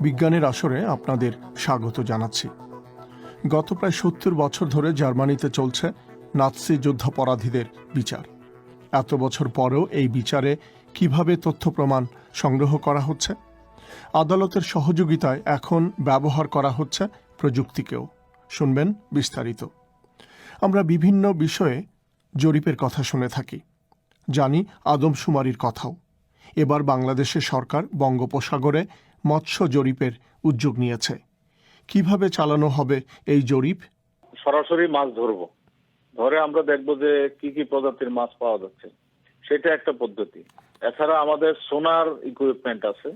বিজ্ঞানের আসরে আপনাদের স্বাগত জানাচ্ছি। গত প্রায় সত্তর বছর ধরে জার্মানিতে চলছে নাৎসি যুদ্ধাপরাধীদের বিচার। এত বছর পরেও এই বিচারে কীভাবে তথ্য প্রমাণ সংগ্রহ করা হচ্ছে? আদালতের সহযোগিতায় এখন ব্যবহার করা হচ্ছে প্রযুক্তিকেও। শুনবেন বিস্তারিত। আমরা বিভিন্ন বিষয়ে জরিপের কথা শুনে থাকি। জানি আদমশুমারির কথাও। এবার বাংলাদেশের সরকার বঙ্গোপসাগরে মৎস্য জরিপের উদ্যোগ নিয়েছে। কীভাবে চালানো হবে এই জরিপ? সরাসরি মাছ ধরবো। ধরে আমরা দেখব যে কি কি প্রজাতির মাছ পাওয়া যাচ্ছে। সেটা একটা পদ্ধতি। এছাড়া আমাদের সোনার ইকুইপমেন্ট আছে।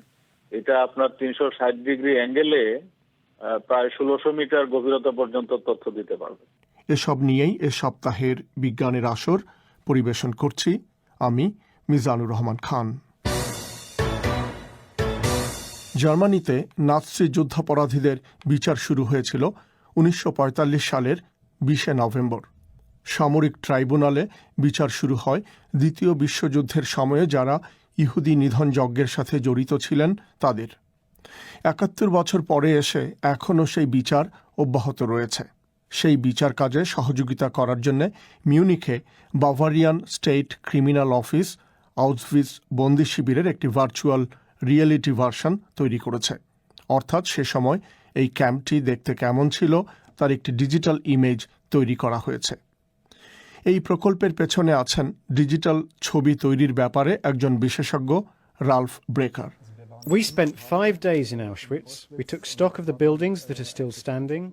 এটা আপনার তিনশো ষাট ডিগ্রি অ্যাঙ্গেলে প্রায় ষোলোশো মিটার গভীরতা পর্যন্ত তথ্য দিতে পারবে। এসব নিয়েই এ সপ্তাহের বিজ্ঞানের আসর পরিবেশন করছি। আমি মিজানুর রহমান খান। জার্মানিতে নাৎসি যুদ্ধাপরাধীদের বিচার শুরু হয়েছিল উনিশশো পঁয়তাল্লিশ সালের বিশে নভেম্বর। সামরিক ট্রাইব্যুনালে বিচার শুরু হয় দ্বিতীয় বিশ্বযুদ্ধের সময়ে যারা ইহুদি নিধন যজ্ঞের সাথে জড়িত ছিলেন তাদের। একাত্তর বছর পরে এসে এখনও সেই বিচার অব্যাহত রয়েছে। সেই বিচার কাজে সহযোগিতা করার জন্য মিউনিখে Bavarian State Criminal Office Auschwitz বন্দি শিবিরের একটি ভার্চুয়াল রিয়েলিটি ভার্সন তৈরি করেছে অর্থাৎ সে সময় এই ক্যাম্পটি দেখতে কেমন ছিল তার একটি ডিজিটাল ইমেজ তৈরি করা হয়েছে এই প্রকল্পের পেছনে আছেন ডিজিটাল ছবি তৈরির ব্যাপারে একজন বিশেষজ্ঞ, Ralph Brecker We spent five days in Auschwitz. We took stock of the buildings that are still standing.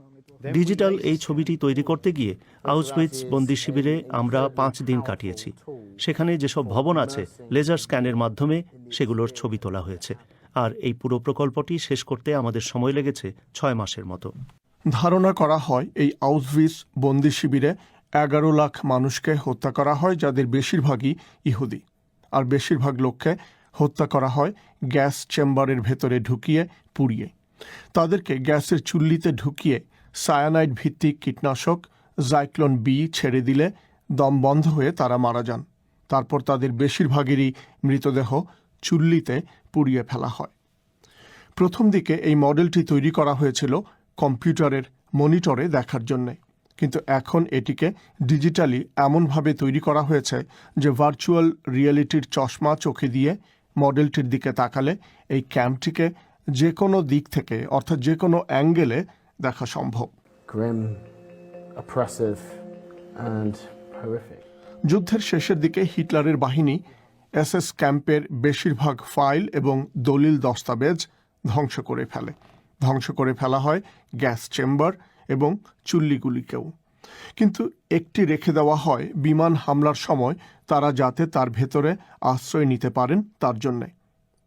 Digital এই ছবিটি তৈরি করতে গিয়ে আউসউইটস বন্দি শিবিরে আমরা পাঁচ দিন কাটিয়েছি। সেখানে যেসব ভবন আছে, লেজার স্ক্যানের মাধ্যমে সেগুলোর ছবি তোলা হয়েছে। আর এই পুরো প্রকল্পটি শেষ করতে আমাদের সময় লেগেছে ছয় মাসের মতো। ধারণা করা হয়, এই আউসভিস বন্দি শিবিরে এগারো লাখ মানুষকে হত্যা করা হয়, যাদের বেশিরভাগই ইহুদি। আর বেশিরভাগ লোককে হত্যা করা হয় গ্যাস চেম্বারের ভেতরে ঢুকিয়ে, পুড়িয়ে। তাদেরকে গ্যাসের চুল্লিতে ঢুকিয়ে সায়ানাইড ভিত্তিক কীটনাশক জাইক্লোন বি ছেড়ে দিলে দম বন্ধ হয়ে তারা মারা যান। তারপর তাদের বেশিরভাগেরই মৃতদেহ চুল্লিতে পুড়িয়ে ফেলা হয়। প্রথম দিকে এই মডেলটি তৈরি করা হয়েছিল কম্পিউটারের মনিটরে দেখার জন্যে। কিন্তু এখন এটিকে ডিজিটালি এমনভাবে তৈরি করা হয়েছে যে ভার্চুয়াল রিয়েলিটির চশমা চোখে দিয়ে মডেলটির দিকে তাকালে এই ক্যাম্পটিকে যে কোনো দিক থেকে, অর্থাৎ যে কোনো অ্যাঙ্গেলে দেখা সম্ভব. যুদ্ধের শেষের দিকে হিটলারের বাহিনী এসএস ক্যাম্পের বেশিরভাগ ফাইল এবং দলিল দস্তাবেজ ধ্বংস করে ফেলে। ধ্বংস করে ফেলা হয় গ্যাস চেম্বার এবং চুল্লিগুলিকেও। কিন্তু একটি রেখে দেওয়া হয় বিমান হামলার সময় তারা যাতে তার ভেতরে আশ্রয় নিতে পারেন তার জন্যে।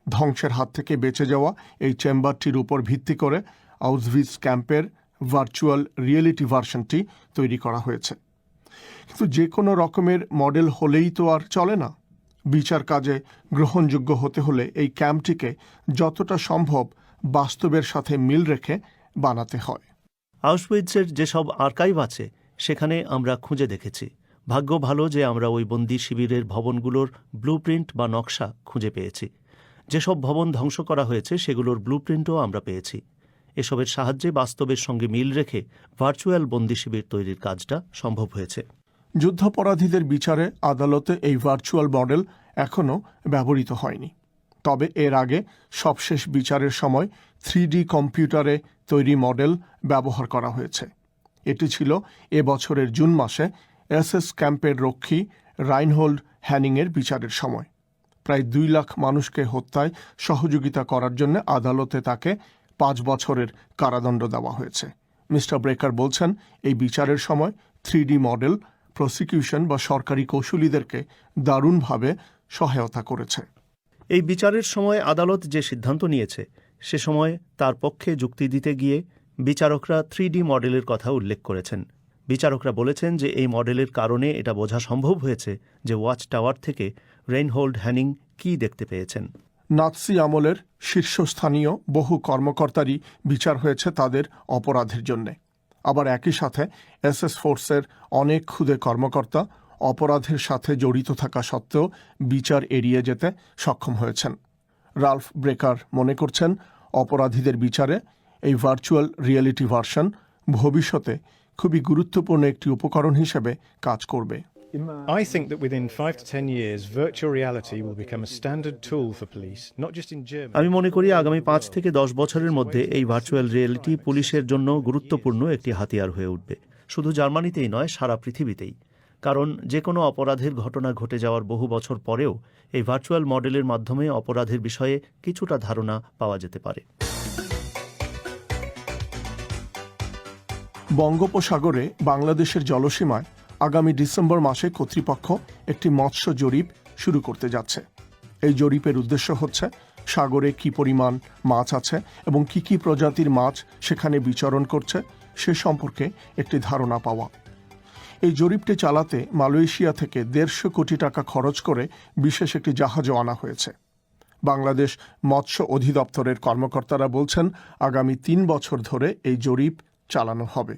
ধ্বংসের হাত থেকে বেঁচে যাওয়া এই চেম্বারটির উপর ভিত্তি করে আউসভিস ক্যাম্পের ভার্চুয়াল রিয়েলিটি ভার্সনটি তৈরি করা হয়েছে। কিন্তু যে কোনো রকমের মডেল হলেই তো আর চলে না। বিচার কাজে গ্রহণযোগ্য হতে হলে এই ক্যাম্পটিকে যতটা সম্ভব বাস্তবের সাথে মিল রেখে বানাতে হয়। আউসউইটসের যেসব আর্কাইভ আছে, সেখানে আমরা খুঁজে দেখেছি। ভাগ্য ভালো যে আমরা ওই বন্দি শিবিরের ভবনগুলোর ব্লুপ্রিন্ট বা নকশা খুঁজে পেয়েছি। যেসব ভবন ধ্বংস করা হয়েছে, সেগুলোর ব্লুপ্রিন্টও আমরা পেয়েছি। এসবের সাহায্যে বাস্তবের সঙ্গে মিল রেখে ভার্চুয়াল বন্দি শিবির তৈরির কাজটা সম্ভব হয়েছে। যুদ্ধাপরাধীদের বিচারে আদালতে এই ভার্চুয়াল মডেল এখনও ব্যবহৃত হয়নি। তবে এর আগে সবশেষ বিচারের সময় থ্রি কম্পিউটারে তৈরি মডেল ব্যবহার করা হয়েছে। এটি ছিল এ বছরের জুন মাসে এস এস ক্যাম্পের রক্ষী রাইনহোল্ড হ্যানিংয়ের বিচারের সময়। প্রায় দুই লাখ মানুষকে হত্যায় সহযোগিতা করার জন্য আদালতে তাকে পাঁচ বছরের কারাদণ্ড দেওয়া হয়েছে। মিস্টার ব্রেকার বলছেন, এই বিচারের সময় থ্রি মডেল, প্রসিকিউশন বা সরকারি কৌশলীদেরকে দারুণভাবে সহায়তা করেছে। এই বিচারের সময় আদালত যে সিদ্ধান্ত নিয়েছে, সে সময় তার পক্ষে যুক্তি দিতে গিয়ে বিচারকরা থ্রি মডেলের কথা উল্লেখ করেছেন। বিচারকরা বলেছেন যে এই মডেলের কারণে এটা বোঝা সম্ভব হয়েছে যে ওয়াচ টাওয়ার থেকে রেইনহোল্ড হ্যানিং কি দেখতে পেয়েছেন। নাৎসি আমলের শীর্ষস্থানীয় বহু কর্মকর্তারই বিচার হয়েছে তাদের অপরাধের জন্যে। আবার একই সাথে এসএস ফোর্সের অনেক ক্ষুদে কর্মকর্তা অপরাধের সাথে জড়িত থাকা সত্ত্বেও বিচার এড়িয়ে যেতে সক্ষম হয়েছেন। রালফ ব্রেকার মনে করছেন, অপরাধীদের বিচারে এই ভার্চুয়াল রিয়েলিটি ভার্সন ভবিষ্যতে খুবই গুরুত্বপূর্ণ একটি উপকরণ হিসেবে কাজ করবে। I think that within five to ten years, virtual reality will become a standard tool for police, not just in Germany. আমি মনে করি আগামী পাঁচ থেকে দশ বছরের মধ্যে এই ভার্চুয়াল রিয়েলিটি পুলিশের জন্য গুরুত্বপূর্ণ একটি হাতিয়ার হয়ে উঠবে। শুধু জার্মানিতেই নয় সারা পৃথিবীতেই। কারণ যে কোনো অপরাধের ঘটনা ঘটে যাওয়ার বহু বছর পরেও এই ভার্চুয়াল মডেলের মাধ্যমে অপরাধের বিষয়ে কিছুটা ধারণা পাওয়া যেতে পারে। বঙ্গোপসাগরে বাংলাদেশের জলসীমায় আগামী ডিসেম্বর মাসে কর্তৃপক্ষ একটি মৎস্য জরিপ শুরু করতে যাচ্ছে। এই জরিপের উদ্দেশ্য হচ্ছে সাগরে কি পরিমাণ মাছ আছে এবং কি কি প্রজাতির মাছ সেখানে বিচরণ করছে, সে সম্পর্কে একটি ধারণা পাওয়া। এই জরিপটি চালাতে মালয়েশিয়া থেকে দেড়শো কোটি টাকা খরচ করে বিশেষ একটি জাহাজও আনা হয়েছে। বাংলাদেশ মৎস্য অধিদপ্তরের কর্মকর্তারা বলছেন, আগামী তিন বছর ধরে এই জরিপ চালানো হবে।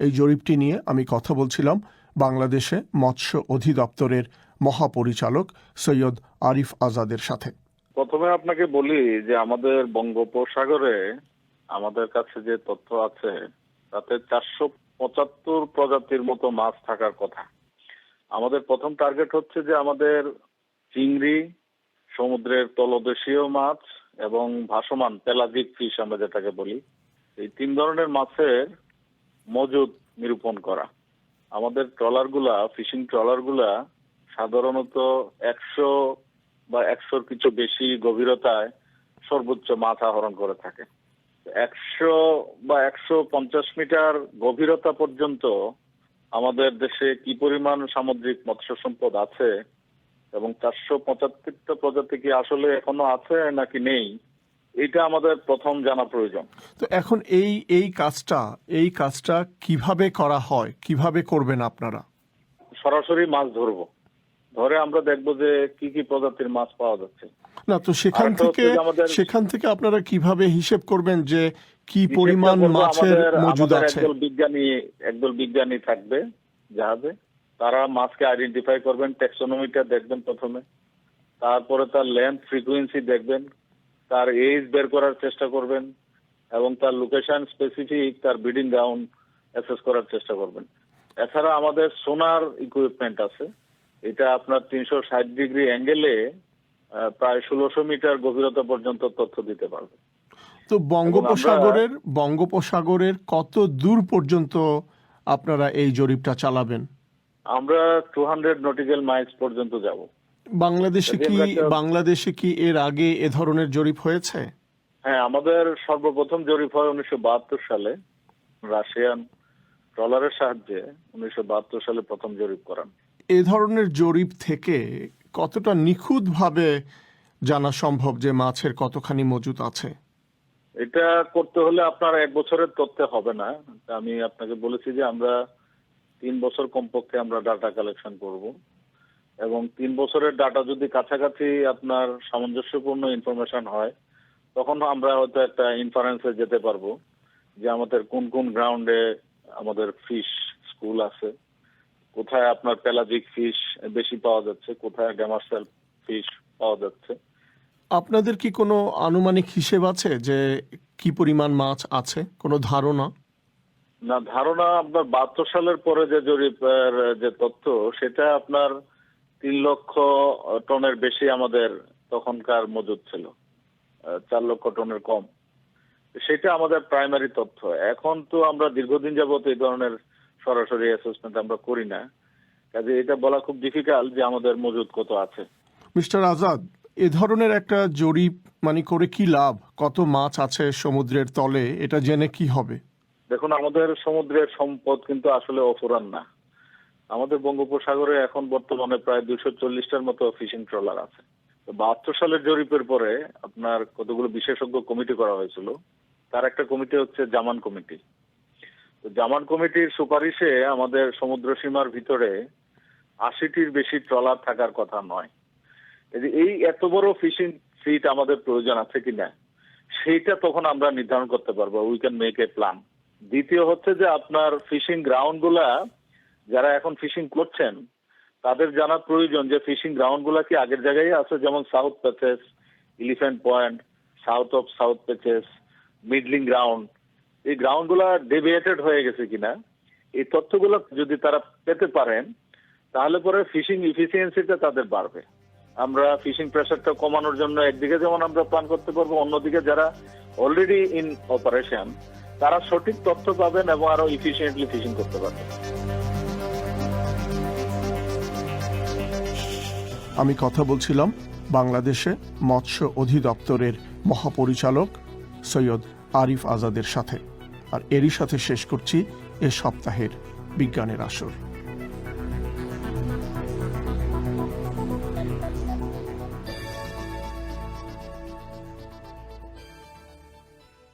এই জরিপটি নিয়ে আমি কথা বলছিলাম বাংলাদেশে মৎস্য অধিদপ্তরের মহাপরিচালক সৈয়দ আরিফ আজাদের সাথে। প্রথমে আপনাকে বলি যে আমাদের বঙ্গোপসাগরে আমাদের কাছে যে তথ্য আছে, তাতে চারশো পঁচাত্তর প্রজাতির মতো মাছ থাকার কথা। আমাদের প্রথম টার্গেট হচ্ছে যে আমাদের চিংড়ি, সমুদ্রের তলদেশীয় মাছ এবং ভাসমান পেলাজিক ফিশ আমরা যেটাকে বলি। এই তিন ধরনের মাছের মজুদ নিরূপণ করা। আমাদের ট্রলারগুলা ফিশিং ট্রলারগুলা সাধারণত একশো বা একশোর কিছু বেশি গভীরতায় সর্বোচ্চ মাছ আহরণ করে থাকে। একশো বা একশো পঞ্চাশ মিটার গভীরতা পর্যন্ত আমাদের দেশে কি পরিমাণ সামুদ্রিক মৎস্য সম্পদ আছে এবং চারশো পঁচাত্তরটা প্রজাতি কি আসলে এখনও আছে নাকি নেই এটা আমাদের প্রথম জানা প্রয়োজন। তো এখন এই এই কাজটা এই কাজটা কীভাবে করা হয় কীভাবে করবেন আপনারা? সরাসরি মাছ ধরবো। ধরে আমরা দেখব যে কি কি প্রজাতির মাছ পাওয়া যাচ্ছে। না তো সেখান থেকে সেখান থেকে আপনারা কীভাবে হিসেব করবেন যে কি পরিমাণ মাছের মজুদ আছে? একদল বিজ্ঞানী একদল বিজ্ঞানী থাকবে জাহাজে। তারা মাছকে আইডেন্টিফাই করবেন টেক্সোনমিটা দেখবেন প্রথমে। তারপরে তার লেন্থ ফ্রিকুয়েন্সি দেখবেন। তার এজ বের করার চেষ্টা করবেন এবং তার লোকেশন স্পেসিফিক তার ব্রিডিং গ্রাউন্ড অ্যাসেস করার চেষ্টা করবেন। এছাড়া আমাদের সোনার ইকুইপমেন্ট আছে। এটা আপনার তিনশো ষাট ডিগ্রি অ্যাঙ্গেলে প্রায় ষোলোশো মিটার গভীরতা পর্যন্ত তথ্য দিতে পারবে। তো বঙ্গোপসাগরের বঙ্গোপসাগরের কত দূর পর্যন্ত আপনারা এই জরিপটা চালাবেন? আমরা টু হান্ড্রেড নটিক্যাল মাইলস পর্যন্ত যাব। বাংলাদেশে কি বাংলাদেশে কি এর আগে এ ধরনের জরিপ হয়েছে? হ্যাঁ আমাদের সর্বপ্রথম জরিপ হয় উনিশশো বাহাত্তর সালে। রাশিয়ান ট্রলারের সাহায্যে উনিশশো বাহাত্তর সালে প্রথম জরিপ করান। এ ধরনের জরিপ থেকে কতটা নিখুঁতভাবে জানা সম্ভব যে মাছের কতখানি মজুদ আছে? এটা করতে হলে আপনার এক বছরের তথ্যে হবে না। আমি আপনাকে বলেছি যে আমরা তিন বছর কমপক্ষে আমরা ডাটা কালেকশন করব। এবং তিন বছরের ডাটা যদি কাছাকাছি আপনার সামঞ্জস্যপূর্ণ ইনফরমেশন হয় তখন আমরা হয়তো একটা ইনফারেন্সে যেতে পারব যে আমাদের কোন কোন গ্রাউন্ডে আমাদের ফিশ স্কুল আছে কোথায় আপনার পেলাজিক ফিশ বেশি পাওয়া যাচ্ছে কোথায় ডেমার্সেল ফিশ পাওয়া যাচ্ছে। আপনাদের কি কোনো আনুমানিক হিসেব আছে যে কি পরিমাণ মাছ আছে? কোনো ধারণা? না ধারণা আপনার বাহাত্তর সালের পরে যে জরিপের যে তথ্য সেটা আপনার তিন লক্ষ টনের বেশি আমাদের তখনকার মজুদ ছিল। চার লক্ষ টনের কম। সেটা আমাদের প্রাইমারি তথ্য। এখন তো আমরা দীর্ঘদিন যাবত এই ধরনের সরাসরি অ্যাসেসমেন্ট আমরা করি না। কাজে এটা বলা খুব ডিফিকাল্ট যে আমাদের মজুদ কত আছে। মিস্টার আজাদ এ ধরনের একটা জরিপ মানে করে কি লাভ? কত মাছ আছে সমুদ্রের তলে? এটা জেনে কি হবে? দেখুন আমাদের সমুদ্রের সম্পদ কিন্তু আসলে অফুরান না। আমাদের বঙ্গোপসাগরে এখন বর্তমানে প্রায় দুশো চল্লিশটার মতো ফিশিং ট্রলার আছে। বাহাত্তর সালের জরিপের পরে আপনার কতগুলো বিশেষজ্ঞ কমিটি করা হয়েছিল, তার একটা কমিটি হচ্ছে জামান কমিটি। জামান কমিটির সুপারিশে আমাদের সমুদ্র সীমার ভিতরে আশিটির বেশি ট্রলার থাকার কথা নয়। এই এত বড় ফিশিং ফ্লিট আমাদের প্রয়োজন আছে কিনা সেইটা তখন আমরা নির্ধারণ করতে পারব। We can make a plan দ্বিতীয় হচ্ছে যে আপনার ফিশিং গ্রাউন্ডগুলা যারা এখন ফিশিং করছেন, তাদের জানা প্রয়োজন যে ফিশিং গ্রাউন্ডগুলা কি আগের জায়গায় আছে? যেমন South Patches Elephant Point south of South Patches middling ground এই গ্রাউন্ডগুলা ডেভিয়েটেড হয়ে গেছে কিনা? এই তথ্যগুলো যদি তারা পেতে পারেন, তাহলে পরে ফিশিং ইফিসিয়েন্সিটা তাদের বাড়বে। আমরা ফিশিং প্রেশারটা কমানোর জন্য একদিকে যেমন আমরা প্ল্যান করতে পারব, অন্যদিকে যারা অলরেডি ইন অপারেশন তারা সঠিক তথ্য পাবেন এবং আরও ইফিসিয়েন্টলি ফিশিং করতে পারবেন। আমি কথা বলছিলাম বাংলাদেশে মৎস্য অধিদপ্তরের মহাপরিচালক সৈয়দ আরিফ আজাদের সাথে। আর এরই সাথে শেষ করছি এ সপ্তাহের বিজ্ঞানের আসর।